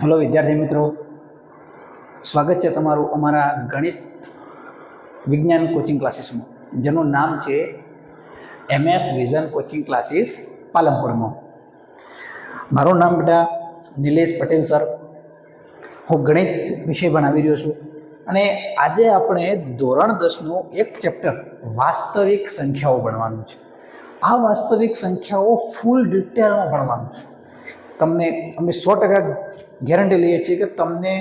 Hello વિદ્યાર્થી મિત્રો. સ્વાગત છે તમારું અમારા ગણિત વિજ્ઞાન કોચિંગ ક્લાસીસમાં જેનું નામ છે એમએસ વિઝન કોચિંગ ક્લાસીસ પાલનપુરમાં. મારું નામ બેટા નિલેશ પટેલ સર. હું ગણિત વિષય ભણાવી રહ્યો છું અને આજે આપણે ધોરણ દસનું એક ચેપ્ટર વાસ્તવિક સંખ્યાઓ ભણવાનું છે. આ વાસ્તવિક સંખ્યાઓ ફૂલ ડિટેલમાં ભણવાનું છે. તમને અમે સો ટકા ગેરંટી લઈએ છીએ કે તમને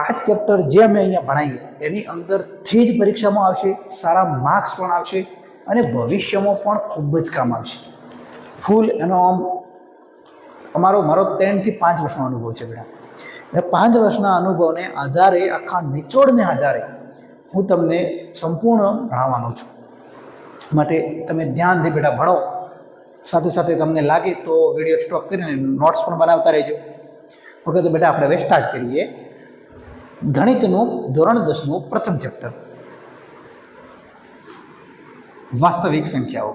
આ ચેપ્ટર જે અમે અહીંયા ભણાવીએ, એની અંદરથી જ પરીક્ષામાં આવશે, સારા માર્ક્સ પણ આવશે અને ભવિષ્યમાં પણ ખૂબ જ કામ આવશે. ફૂલ એનો આમ અમારો મારો ત્રણથી પાંચ વર્ષનો અનુભવ છે બેટા. એ પાંચ વર્ષના અનુભવને આધારે, આખા નિચોડને આધારે હું તમને સંપૂર્ણ ભણાવવાનો છું. માટે તમે ધ્યાનથી બેટા ભણો. સાથે સાથે તમને લાગે તો વીડિયો સ્ટોપ કરીને નોટ્સ પણ બનાવતા રહેજો. ઓકે તો બેટા, આપણે હવે સ્ટાર્ટ કરીએ. ગણિતનું ધોરણ દસનું પ્રથમ ચેપ્ટર વાસ્તવિક સંખ્યાઓ.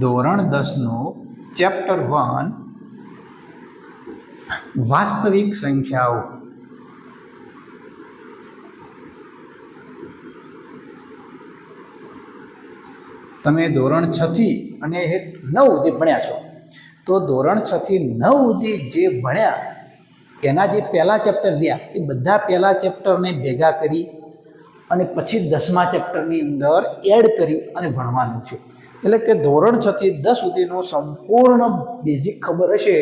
ધોરણ દસનું ચેપ્ટર વન વાસ્તવિક સંખ્યાઓ. તમે ધોરણ છથી અને હેઠ નવ સુધી ભણ્યા છો. તો ધોરણ છથી નવ સુધી જે ભણ્યા, એના જે પહેલાં ચેપ્ટર રહ્યા, એ બધા પહેલાં ચેપ્ટરને ભેગા કરી અને પછી દસમા ચેપ્ટરની અંદર એડ કરી અને ભણવાનું છે. એટલે કે ધોરણ છથી દસ સુધીનો સંપૂર્ણ બેઝિક ખબર હશે,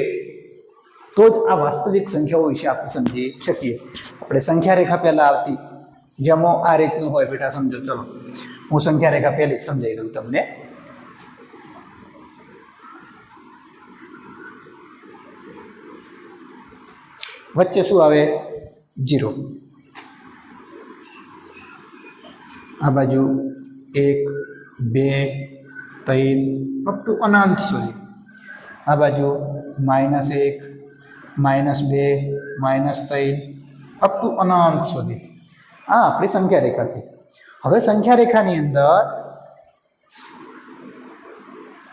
તો જ આ વાસ્તવિક સંખ્યાઓ વિશે આપણે સમજી શકીએ. આપણે સંખ્યા રેખા પહેલાં આવતી, જેમાં આ રીતનું હોય બેટા, સમજો, ચલો. હું સંખ્યા રેખા પહેલી જ સમજાવી દઉં તમને. વચ્ચે શું આવે? જીરો. આ બાજુ એક, બે, ત્રણ અપ ટુ અનંત સુધી. આ બાજુ માઇનસ એક, માઇનસ બે, માઇનસ ત્રણ અપ ટુ અનંત સુધી. આ આપણી સંખ્યા રેખાથી હવે સંખ્યા રેખાની અંદર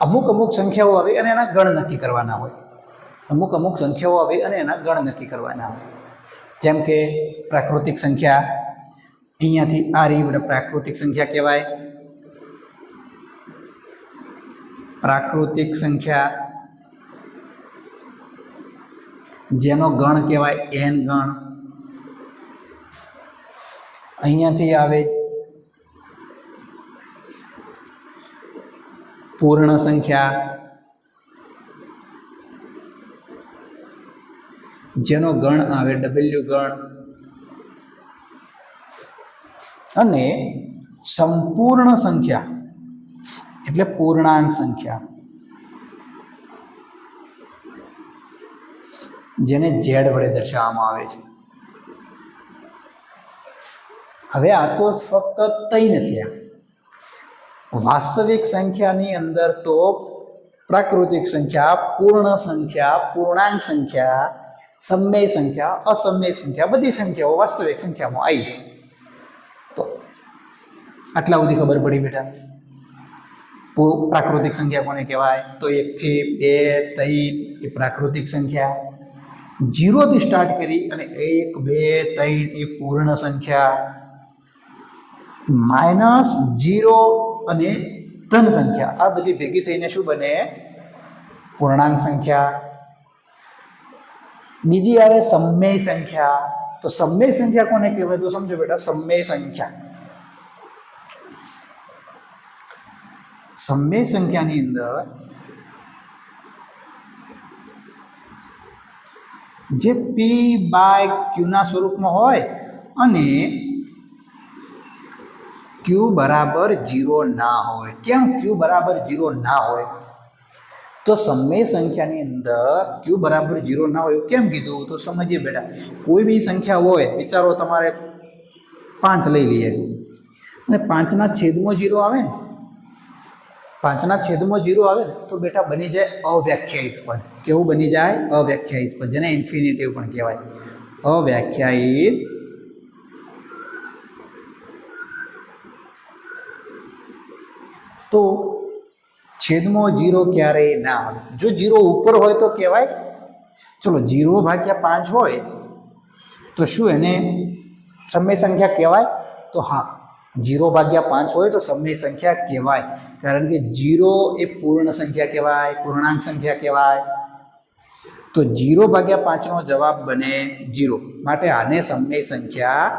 અમુક અમુક સંખ્યાઓ આવે અને એના ગણ નક્કી કરવાના હોય. અમુક અમુક સંખ્યાઓ આવે અને એના ગણ નક્કી કરવાના હોય. જેમ કે પ્રાકૃતિક સંખ્યા, અહીંયાથી આ બધા પ્રાકૃતિક સંખ્યા કહેવાય. પ્રાકૃતિક સંખ્યા જેનો ગણ કહેવાય, એન ગણ. અહીંયાથી આવે પૂર્ણ સંખ્યા. જેનો ગણ આવે ડબલ્યુ ગણ. અને સંપૂર્ણ સંખ્યા, એટલે પૂર્ણાંક સંખ્યા. જેને ઝેડ વડે દર્શાવવામાં આવે છે. હવે આ તો ફક્ત તઈ નથી આ. વાસ્તવિક સંખ્યાની અંદર તો પ્રાકૃતિક સંખ્યા, પૂર્ણ સંખ્યા, પૂર્ણાંક સંખ્યા, સમય સંખ્યા, અસમય સંખ્યા, બધી સંખ્યાઓ વાસ્તવિક સંખ્યામાં આવી જાય. તો આટલા સુધી ખબર પડી બેટા? પ્રાકૃતિક સંખ્યા કોને કહેવાય? તો એકથી બે, ત્રણ, એ પ્રાકૃતિક સંખ્યા. જીરોથી સ્ટાર્ટ કરી અને એક, બે, ત્રણ એ પૂર્ણ સંખ્યા. માઇનસ જીરો અને ધન સંખ્યા. આ બધી ભેગી થઈને શું બને? પૂર્ણાંક સંખ્યા. બીજી આવે સમય સંખ્યા. તો સમય સંખ્યા કોને કહેવાય? તો સમજો બેટા, સમય સંખ્યા. સમય સંખ્યાની અંદર જે પી બાય ક્યુના સ્વરૂપમાં હોય અને ક્યુ બરાબર જીરો ના હોય. કેમ ક્યુ બરાબર જીરો ના હોય? તો સમય સંખ્યાની અંદર ક્યુ બરાબર જીરો ના હોય કેમ કીધું? તો સમજીએ બેટા. કોઈ બી સંખ્યા હોય, વિચારો તમારે પાંચ લઈ લઈએ. અને પાંચના છેદમાં જીરો આવે ને? પાંચના છેદમાં જીરો આવે ને, તો બેટા બની જાય અવ્યાખ્યાયિત પદ. કેવું બની જાય? અવ્યાખ્યાયિત પદ, જેને ઇન્ફિનિટિવ પણ કહેવાય. અવ્યાખ્યાયિત તો છેદમાં જીરો ક્યારેય ના આવે. જો જીરો ઉપર હોય તો કહેવાય, ચલો જીરો ભાગ્યા પાંચ હોય, તો શું એને સમય સંખ્યા કહેવાય? તો હા, જીરો ભાગ્યા પાંચ હોય તો સમય સંખ્યા કહેવાય. કારણ કે જીરો એ પૂર્ણ સંખ્યા કહેવાય, પૂર્ણાંક સંખ્યા કહેવાય. તો જીરો ભાગ્યા પાંચનો જવાબ બને જીરો. માટે આને સમય સંખ્યા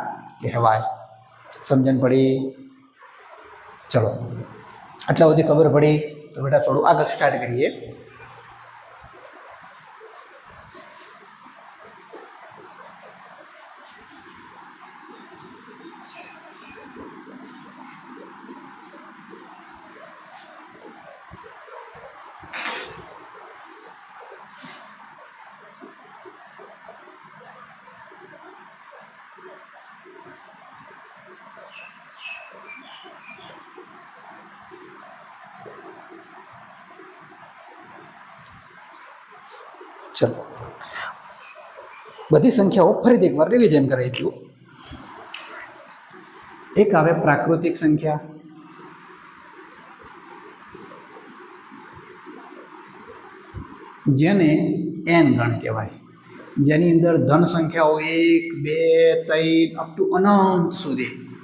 કહેવાય. સમજણ પડી? ચલો. આટલા બધી ખબર પડી તો બેટા થોડું આગળ સ્ટાર્ટ કરીએ. ચલો. બધી સંખ્યાઓ ફરીથી એકવાર રિવિઝન કરાવી દઉં એક આવે પ્રાકૃતિક સંખ્યા. જેને એન ગણ કહેવાય. જેની અંદર ધન સંખ્યાઓ એક, બે, ત્રણ અપ ટુ અનંત સુધી.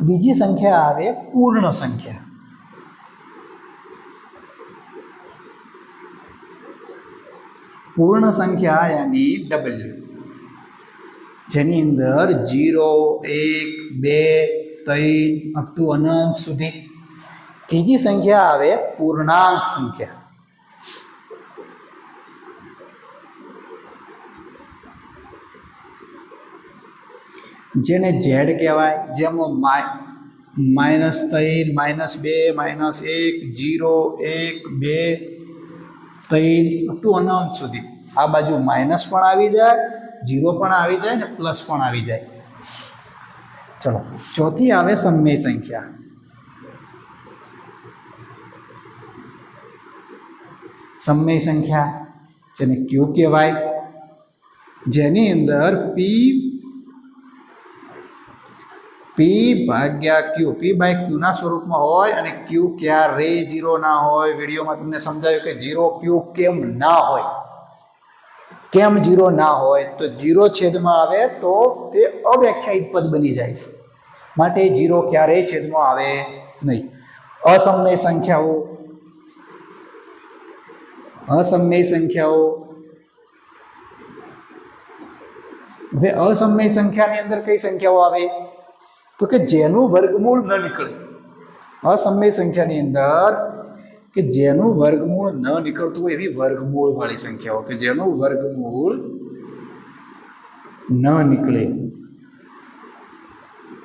બીજી સંખ્યા આવે પૂર્ણ સંખ્યા. પૂર્ણ સંખ્યા યાની ડબલ્યુ જેની અંદર જીરો એક, બે, ત્રણ અપ ટુ અનંત સુધી. ત્રીજી સંખ્યા આવે પૂર્ણાંક સંખ્યા. જેને ઝેડ કહેવાય, જેમાં માઇનસ ત્રણ માઇનસ બે માઇનસ એક જીરો એક, બે ત્રણ ટુ અનંત સુધી. આ બાજુ માઇનસ પણ આવી જાય જીરો પણ આવી જાય ને પ્લસ પણ આવી જાય. ચલો, ચોથી આવે સમય સંખ્યા. સમય સંખ્યા જેને ક્યુ કહેવાય. જેની અંદર પી પી ભાગ્યા ક્યુ પી બાય ક્યુના સ્વરૂપમાં હોય અને ક્યુ ક્યારે જીરો ના હોય. વિડીયોમાં તમને સમજાવ્યું કે જીરો ક્યુ કેમ ના હોય? કેમ જીરો ના હોય? તો જીરો છેદમાં આવે તો તે અવ્યાખ્યાયિત પદ બની જાય છે. માટે જીરો ક્યારેય છેદમાં આવે નહીં. અસમય સંખ્યાઓ. અસમય સંખ્યાઓ. હવે અસમય સંખ્યાની અંદર કઈ સંખ્યાઓ આવે? તો કે જેનું વર્ગમૂળ ન નીકળે. અસમય સંખ્યાની અંદર કે જેનું વર્ગમૂળ ન નીકળતું હોય એવી વર્ગમૂળ વાળી સંખ્યાઓ, કે જેનું વર્ગમૂળ ન નીકળે.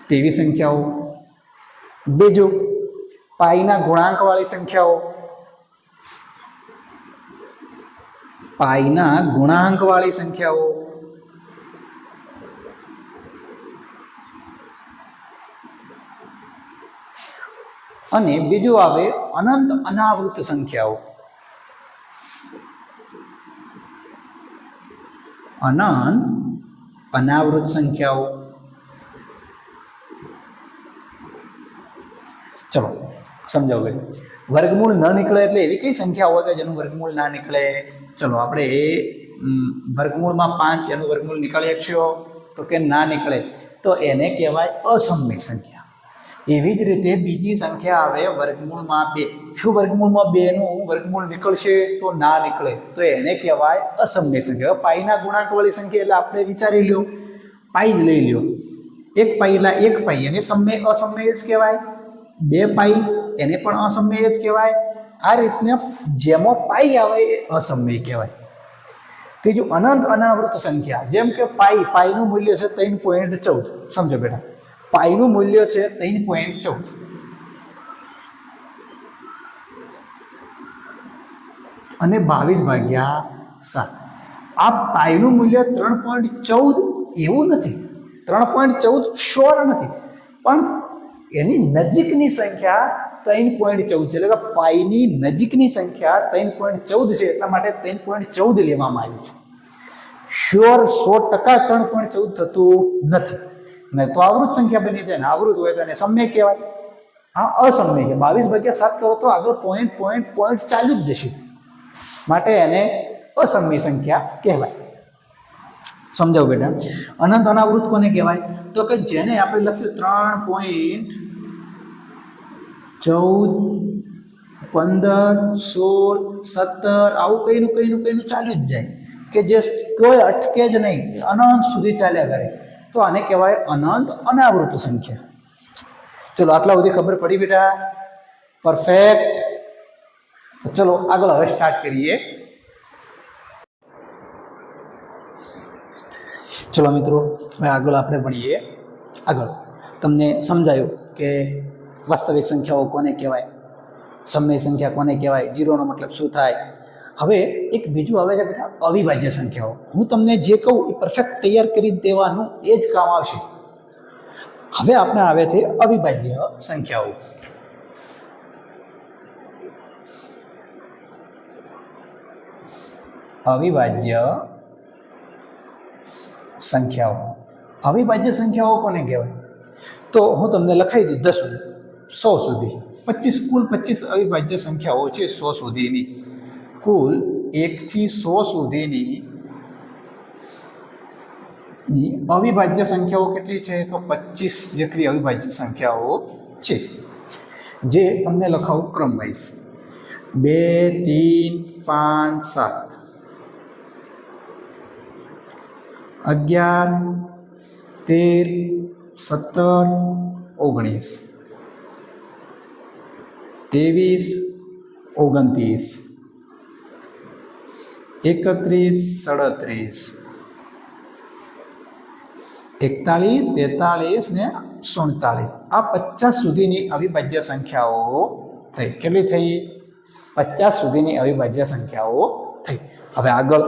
તેવી સંખ્યાઓ. બીજું, પાઈના ગુણાંકવાળી સંખ્યાઓ. પાઈના ગુણાંકવાળી સંખ્યાઓ. અને બીજું આવે અનંત અનાવૃત સંખ્યાઓ. અનંત અનાવૃત સંખ્યાઓ. ચલો, સમજાવું વર્ગમૂળ ન નીકળે એટલે એવી કઈ સંખ્યા હોય કે જેનું વર્ગમૂળ ના નીકળે? ચલો, આપણે એ વર્ગમૂળમાં પાંચ, એનું વર્ગમૂળ નીકળી શકશો તો કે ના નીકળે? તો એને કહેવાય અસમય સંખ્યા. એવી જ રીતે બીજી સંખ્યા આવે વર્ગમૂળમાં બે. શું વર્ગમૂળમાં બેનું વર્ગમૂળ નીકળશે? તો ના નીકળે. તો એને કહેવાય અસમય સંખ્યા. પાઈના ગુણાંકવાળી સંખ્યા એટલે આપણે વિચારી લ્યો. પાઈ જ લઈ લ્યો. એક પાઈલા એક પાઈ એને સમય, અસમય જ કહેવાય. બે પાઈ એને પણ અસમય જ કહેવાય. આ રીતના જેમાં પાઈ આવે એ અસમય કહેવાય. ત્રીજું અનંત અનાવૃત સંખ્યા. જેમ કે પાઈ પાઈનું મૂલ્ય છે ત્રણ પોઈન્ટ ચૌદ. સમજો બેટા. પાઈનું મૂલ્ય છે ત્રણ પોઈન્ટ ચૌદ અને બાવીસ ભાગ્યા સાત. આ પાઈનું મૂલ્ય ત્રણ પોઈન્ટ ચૌદ એવું નથી. ત્રણ પોઈન્ટ ચૌદ શ્યોર નથી. પણ એની નજીકની સંખ્યા ત્રણ પોઈન્ટ ચૌદ છે. એટલે કે પાઈની નજીકની સંખ્યા ત્રણ પોઈન્ટ ચૌદ છે. એટલા માટે ત્રણ પોઈન્ટ ચૌદ લેવામાં આવ્યું છે. શ્યોર સો ટકા ત્રણ પોઈન્ટ ચૌદ થતું નથી. ને તો આવૃત સંખ્યા બની જાય ને આવૃત હોય તો એને સમય કહેવાય. હા, અસમય છે. બાવીસ ભાગ્યા સાત કરો તો આગળ પોઈન્ટ પોઈન્ટ પોઈન્ટ ચાલુ જ જશે. માટે એને અસમય સંખ્યા કહેવાય. સમજાવું બેટા? અનંત અનાવૃત કોને કહેવાય? તો કે જેને આપણે લખ્યું ત્રણ પોઈન્ટ ચૌદ, પંદર, સોળ, સત્તર, આવું કઈનું કઈનું કઈનું ચાલ્યું જ જાય. કે જે કોઈ અટકે જ નહીં, અનંત સુધી ચાલ્યા કરે. તો આને કહેવાય અનંત અનાવૃત સંખ્યા. ચલો, આટલા સુધી ખબર પડી બેટા? પરફેક્ટ તો ચલો, આગળ હવે સ્ટાર્ટ કરીએ. ચલો મિત્રો, હવે આગળ આપણે ભણીએ. આગળ. તમને સમજાયું કે વાસ્તવિક સંખ્યાઓ કોને કહેવાય? સમય સંખ્યા કોને કહેવાય? જીરોનો મતલબ શું થાય? હવે એક બીજું આવે છે બેટા અવિભાજ્ય સંખ્યાઓ. હું તમને જે કહું એ પરફેક્ટ તૈયાર કરી દેવાનું, એ જ કામ આવશે. હવે આપણે આવે છે અવિભાજ્ય સંખ્યાઓ. અવિભાજ્ય સંખ્યાઓ. અવિભાજ્ય સંખ્યાઓ કોને કહેવાય? તો હું તમને લખાઈ દઉં દસ સો સુધી. પચીસ કુલ પચીસ અવિભાજ્ય સંખ્યાઓ છે સો સુધીની. કુલ એકથી સો સુધીની અવિભાજ્ય સંખ્યાઓ કેટલી છે? તો પચીસ જેટલી અવિભાજ્ય સંખ્યાઓ છે. જે તમને લખાવું ક્રમવાઇઝ બે, ત્રણ, પાંચ, સાત. અગિયાર, તેર, સત્તર, ઓગણીસ. ત્રેવીસ, ઓગણત્રીસ. એકત્રીસ, સડત્રીસ. એકતાળીસ, તેતાળીસ ને સુડતાલીસ આ પચાસ સુધીની અવિભાજ્ય સંખ્યાઓ થઈ. કેટલી થઈ? પચાસ સુધીની અવિભાજ્ય સંખ્યાઓ થઈ. હવે આગળ.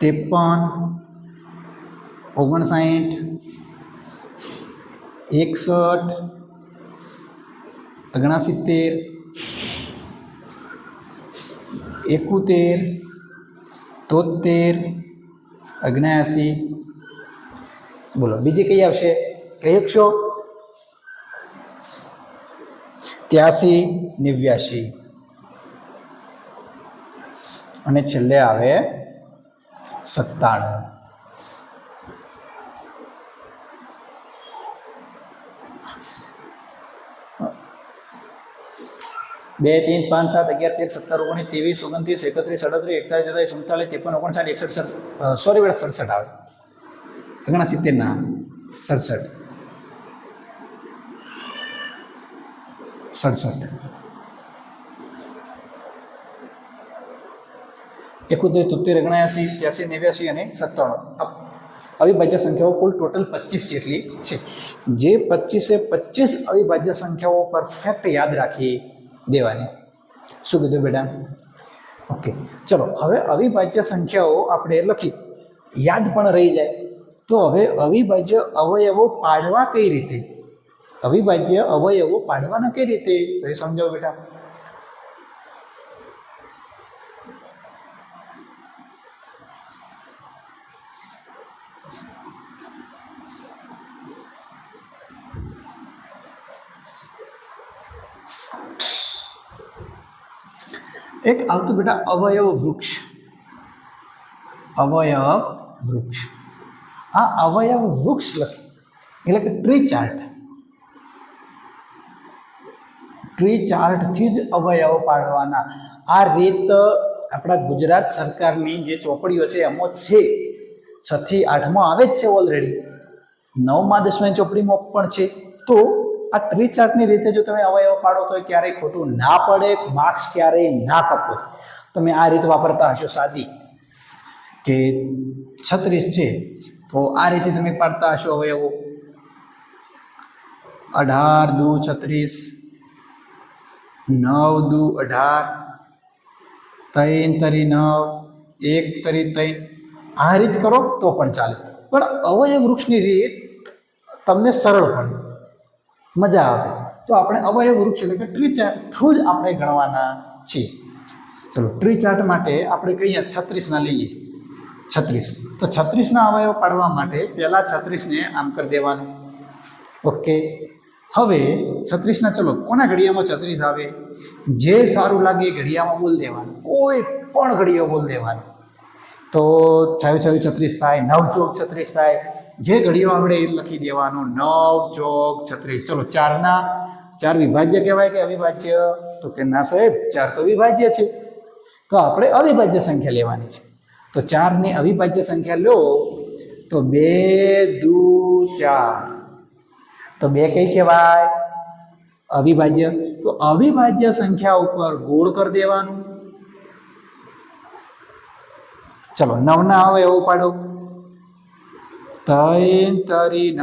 ત્રેપન, ઓગણસાઠ, એકસઠ ઓગણસિત્તેર, એકોતેર, તોતેર અગ્યાસી બોલો, બીજી કઈ આવશે? કઈ એકસો? ત્યાસી, નેવ્યાસી. અને છેલ્લે આવે સત્તાણું. બે, ત્રણ, પાંચ, સાત, અગિયાર, તેર, સત્તર, ઓગણીસ, ત્રેવીસ, ઓગણત્રીસ, એકત્રીસ અડત્રીસ એકતાલીસ તેતાલીસ સુડતાલીસ ત્રેપન, ઓગણસાઠ, એકસઠ સોરી બેટા, સડસઠ આવે. ઓગણા સિત્તેર ના સડસઠ. સડસઠ. એકોતેર, તોતેર, ઓગણ્યાસી, ત્યાસી, નેવ્યાસી અને સત્તાણું. અવિભાજ્ય સંખ્યાઓ કુલ ટોટલ પચીસ જેટલી છે. જે પચીસે પચીસ અવિભાજ્ય સંખ્યાઓ પરફેક્ટ યાદ રાખી દેવાની. શું કીધું બેટા? ઓકે, ચલો, હવે અવિભાજ્ય સંખ્યાઓ આપણે લખી. યાદ પણ રહી જાય. તો હવે અવિભાજ્ય અવયવો પાડવા કઈ રીતે? અવિભાજ્ય અવયવો પાડવાના કઈ રીતે? તો એ સમજાવો બેટા. એક આવતું બેટા અવયવ વૃક્ષ. અવયવ વૃક્ષ. આ અવયવ વૃક્ષ લખી. એટલે કે ટ્રી ચાર્ટ ટ્રી ચાર્ટથી જ અવયવ પાડવાના. આ રીત આપણા ગુજરાત સરકારની જે ચોપડીઓ છે, એમાં છે. છથી આઠમાં આવે જ છે ઓલરેડી નવમા દસમા ચોપડીમાં પણ છે. તો આ ટ્રી ચાર્ટની રીતે જો તમે અવયવ પાડો તો ક્યારેય ખોટું ના પડે માર્ક્સ ક્યારેય ના કપો તમે આ રીત વાપરતા હશો સાદી કે છત્રીસ છે, તો આ રીતે તમે પાડતા હશો અવયવો. અઢાર દુ છત્રીસ, નવ દુ અઢાર, ત્રણ તરી નવ, એક તરી ત્રણ. આ રીત કરો તો પણ ચાલે. પણ અવયવ વૃક્ષની રીત તમને સરળ પડે. મજા આવે. તો આપણે અવયવ વૃક્ષ એટલે કે ટ્રી ચાર્ટ થ્રુ જ આપણે ગણવાના છીએ. ચલો ટ્રી ચાર્ટ માટે આપણે કહીએ છત્રીસના લઈએ. છત્રીસ. તો છત્રીસના અવયવ પાડવા માટે પહેલાં છત્રીસને આમ કરી દેવાનું. ઓકે હવે છત્રીસના, ચલો, કોના ઘડિયામાં છત્રીસ આવે? જે સારું લાગે એ ઘડિયામાં બોલ દેવાનું. કોઈ પણ ઘડિયો બોલ દેવાનો. તો છયું છાયું છત્રીસ થાય. નવ ચોક છત્રીસ થાય. જે ઘડીઓ આપણે એ લખી દેવાનું, નવ, ચોક, છત્રીસ. ચલો, ચારના. ચાર વિભાજ્ય કહેવાય કે અવિભાજ્ય? તો કે ના સાહેબ, ચાર તો વિભાજ્ય છે. તો આપણે અવિભાજ્ય સંખ્યા લેવાની છે. તો ચારની અવિભાજ્ય સંખ્યા લો. તો બે, દુ, ચાર. તો બે કઈ કહેવાય? અવિભાજ્ય. તો અવિભાજ્ય સંખ્યા ઉપર ગોળ કરી દેવાનું. ચલો, નવના આવે, એવું પાડો ત્રણ તરી ન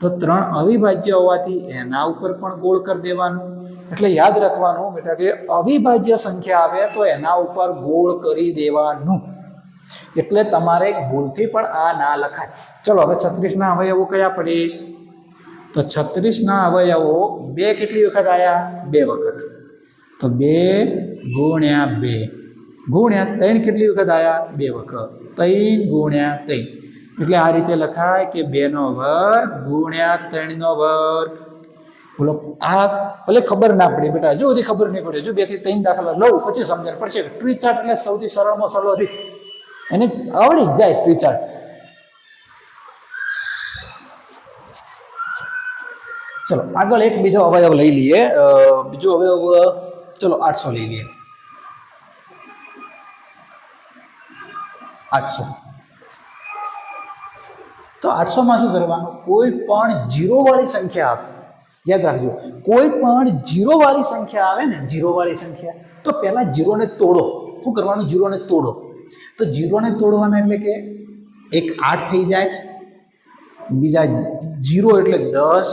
તો ત્રણ અવિભાજ્ય હોવાથી એના ઉપર પણ ગોળ કરી દેવાનું. એટલે યાદ રાખવાનું બેટા કે અવિભાજ્ય સંખ્યા આવે તો એના ઉપર ગોળ કરી દેવાનું. એટલે તમારે ભૂલથી પણ આ ના લખાય. ચલો, હવે છત્રીસના અવયવો કયા પડે? તો છત્રીસના અવયવો બે કેટલી વખત આવ્યા બે વખત. તો બે ગુણ્યા બે. ગુણ્યા ત્રણ કેટલી વખત આવ્યા બે વખત. ત્રણ ગુણ્યા ત્રણ. એટલે આ રીતે લખાય કે બેનો વર્ગ ગુણ્યા ત્રણનો વર્ગ. બોલો, આ ભલે ખબર ના પડે બેટા, હજુ સુધી ખબર નહીં પડે, હજુ બેથી ત્રણ દાખલા લઉં, પછી સમજણ પડશે ટ્રી ચાર્ટ એટલે સૌથી સરળમાં સરળ રીત એને આવડી જ જાય ટ્રી ચાર્ટ ચલો, આગળ એક બીજો અવયવ લઈ લઈએ. બીજો અવયવ, ચલો, આઠસો લઈ લઈએ. આઠસો. તો આઠસોમાં શું કરવાનું? કોઈ પણ જીરોવાળી સંખ્યા આવે યાદ રાખજો, કોઈ પણ જીરોવાળી સંખ્યા આવે ને જીરોવાળી સંખ્યા, તો પહેલાં જીરોને તોડો. શું કરવાનું? જીરોને તોડો. તો જીરોને તોડવાના એટલે કે એક આઠ થઈ જાય, બીજા જીરો એટલે દસ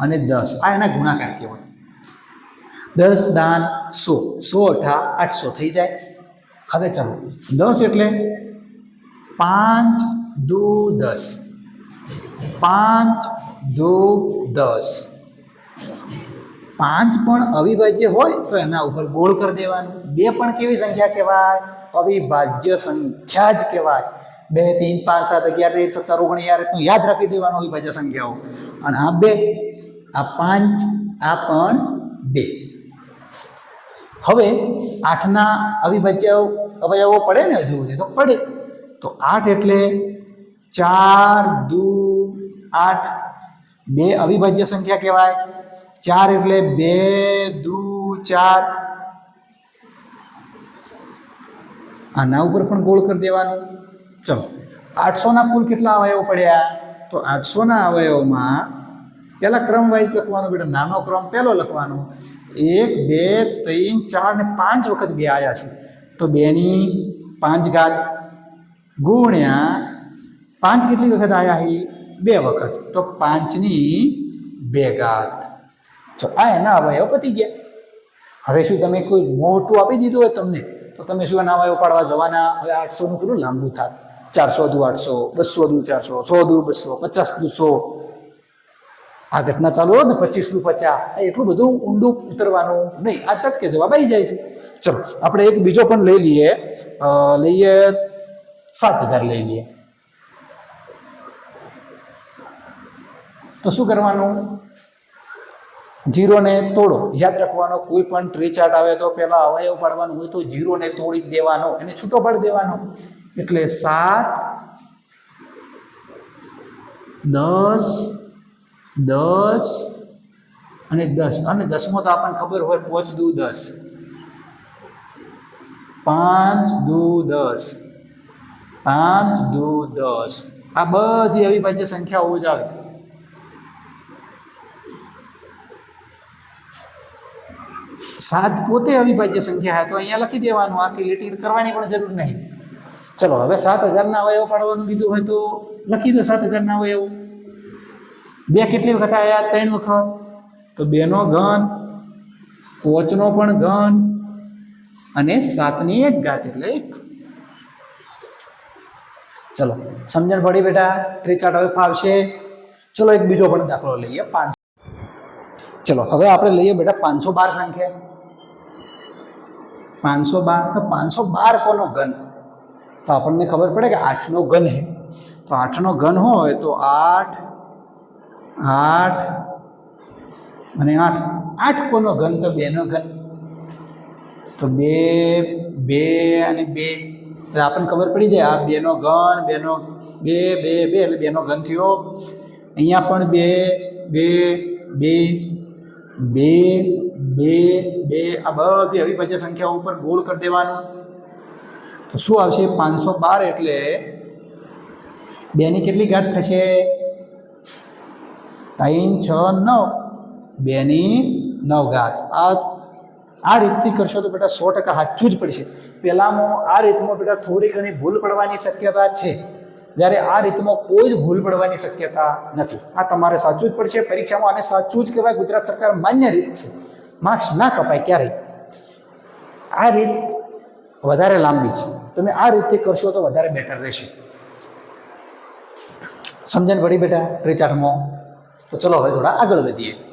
અને દસ. આ એના ગુણાકાર કહેવાય. દસ દાન સો. સો અઠા આઠસો થઈ જાય. હવે ચાલો. દસ એટલે પાંચ દુ દસ. પાંચ દુ દસ. પાંચ પણ અવિભાજ્ય હોય તો એના ઉપર ગોળ કરી દેવાનું. બે પણ કેવી સંખ્યા કહેવાય? અવિભાજ્ય સંખ્યા જ કહેવાય. બે, ત્રણ, પાંચ, સાત, અગિયાર, તેર, સત્તર ઓગણીસ યાર એટલું યાદ રાખી દેવાનું અવિભાજ્ય સંખ્યાઓ. અને આ બે. આ પાંચ, આ પણ બે. હવે આઠના અવિભાજ્ય અવયવો પડે ને હજુ તો પડે. તો આઠ એટલે ચાર, દુ, આઠ. બે અવિભાજ્ય સંખ્યા કહેવાય. ચાર એટલે બે, દુ, ચાર. આના ઉપર પણ ગોળ કરી દેવાનું. ચલો. આઠસોના કુલ કેટલા અવયવ પડ્યા? તો આઠસોના અવયવમાં પહેલાં ક્રમ વાઇઝ લખવાનો બેટા, નાનો ક્રમ પહેલો લખવાનો. એક, બે, ત્રણ, ચાર ને પાંચ વખત બે આવ્યા છે. તો બેની પાંચ ઘાત ગુણ્યા પાંચ કેટલી વખત આવ્યા છે બે વખત. તો પાંચની બે ઘાત. તો આ એના અવયવ પતી ગયા. હવે શું તમે કોઈ મોટું આપી દીધું હોય તમને? તો તમે શું એના અવયવ પાડવા જવાના? હવે આઠસોનું કેટલું? લાંબુ થાત. ચારસો દુ આઠસો, બસો દુ ચારસો, સો દુ બસો, પચાસ દુ સો. આ ઘટના ચાલુ હોય ને, પચીસ દુ પચાસ. એટલું બધું ઊંડું ઉતરવાનું નહીં. આ ચટકે જવાબ આવી જાય છે. ચલો, આપણે એક બીજો પણ લઈ લઈએ. લઈએ સાત હજાર લઈ લઈએ. તો શું કરવાનું? જીરોને તોડો. યાદ રાખવાનો, કોઈ પણ ટ્રી ચાર્ટ આવે તો પહેલાં અવયવ પાડવાનું હોય તો જીરોને તોડી દેવાનો, એને છૂટો પાડી દેવાનો. એટલે સાત, દસ દસ અને દસ. અને દસમો તો આપણને ખબર હોય પોચ, દુ, દસ. પાંચ, દુ, દસ. પાંચ, દુ, દસ. આ બધી અવિભાજ્ય સંખ્યાઓ જ આવે. સાત પોતે અવિભાજ્ય સંખ્યા તો અહીંયા લખી દેવાનું, આખી લીટી કરવાની પણ જરૂર નહીં. ચલો, હવે સાત હજારના અવયવ પાડવાનું કીધું હોય તો લખી દો સાત હજારના અવયવ. બે કેટલી વખત આવ્યા ત્રણ વખત. તો બેનો ઘન, પોચનો પણ ઘન, અને સાતની એક ઘાત એટલે એક. ચલો, સમજણ પડી બેટા? ત્રિચાટ હવે ફાવશે ચલો, એક બીજો પણ દાખલો લઈએ પાંચ ચલો, હવે આપણે લઈએ બેટા પાંચસો બાર સંખ્યા. પાંચસો બાર તો પાંચસો બાર કોનો ઘન? તો આપણને ખબર પડે કે આઠનો ઘન હે. તો આઠનો ઘન હોય તો આઠ આઠ અને આઠ. આઠ કોનો ઘન? તો બેનો ઘન. તો બે બે અને બે. એટલે આપણને ખબર પડી જાય આ બેનો ઘન, બેનો બે બે બે એટલે બેનો ઘન થયો. અહીંયા પણ બે બે બે બે બે બે, આ બધી અવિભાજ્ય સંખ્યાઓ ઉપર ગોળ કરી દેવાનું. તો શું આવશે? પાંચસો બાર એટલે બેની કેટલી ઘાત થશે? ત્રણ, છ, નવ. બેની નવ ઘાત. આ આ રીતથી કરશો તો બેટા સો ટકા સાચું જ પડશે. પહેલાંમાં આ રીતમાં બેટા થોડી ઘણી ભૂલ પડવાની શક્યતા છે. જ્યારે આ રીતમાં કોઈ જ ભૂલ પડવાની શક્યતા નથી. આ તમારે સાચું જ પડશે. પરીક્ષામાં આને સાચું જ કહેવાય. ગુજરાત સરકાર માન્ય રીત છે. માર્ક્સ ના કપાય ક્યારેય. આ રીત વધારે લાંબી છે. તમે આ રીતે કરશો તો વધારે બેટર રહેશે. સમજણ પડી બેટા? પ્રીતાઠમાં તો ચલો હવે થોડા આગળ વધીએ.